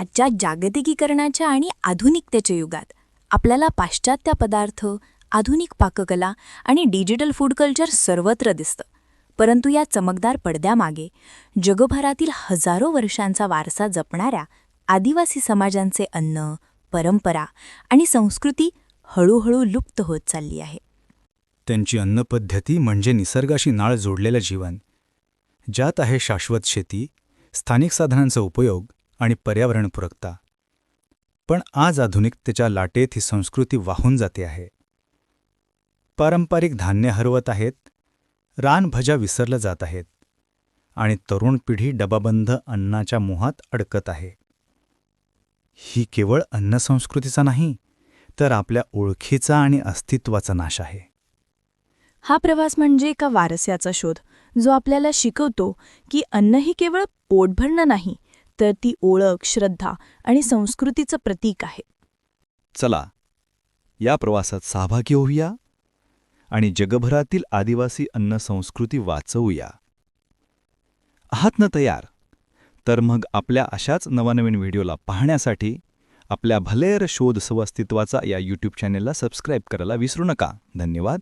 आजच्या जागतिकीकरणाच्या आणि आधुनिकतेच्या युगात आपल्याला पाश्चात्य पदार्थ आधुनिक पाककला आणि डिजिटल फूड कल्चर सर्वत्र दिसतं. परंतु या चमकदार पडद्यामागे जगभरातील हजारो वर्षांचा वारसा जपणाऱ्या आदिवासी समाजांचे अन्न परंपरा आणि संस्कृती हळूहळू लुप्त होत चालली आहे. त्यांची अन्नपद्धती म्हणजे निसर्गाशी नाळ जोडलेलं जीवन ज्यात आहे शाश्वत शेती स्थानिक साधनांचा उपयोग आणि पर्यावरणपूरकता पण आज आधुनिकतेच्या लाटेत ही संस्कृती वाहून जाते आहे. पारंपरिक धान्य हरवत आहेत रानभज्या विसरल्या जात आहेत आणि तरुण पिढी डबाबंद अन्नाच्या मोहात अडकत आहे. ही केवळ अन्नसंस्कृतीचा नाही तर आपल्या ओळखीचा आणि अस्तित्वाचा नाश आहे. हा प्रवास म्हणजे एका वारस्याचा शोध जो आपल्याला शिकवतो की अन्न ही केवळ पोट भरणं नाही तर ती ओळख श्रद्धा आणि संस्कृतीचं प्रतीक आहे. चला या प्रवासात सहभागी होऊया आणि जगभरातील आदिवासी अन्न संस्कृती वाचवूया. आहात ना तयार? तर मग आपल्या अशाच नवनवीन व्हिडिओला पाहण्यासाठी आपल्या भलेर शोध सुअस्तित्वाचा या यूट्यूब चॅनेलला सबस्क्राईब करायला विसरू नका. धन्यवाद.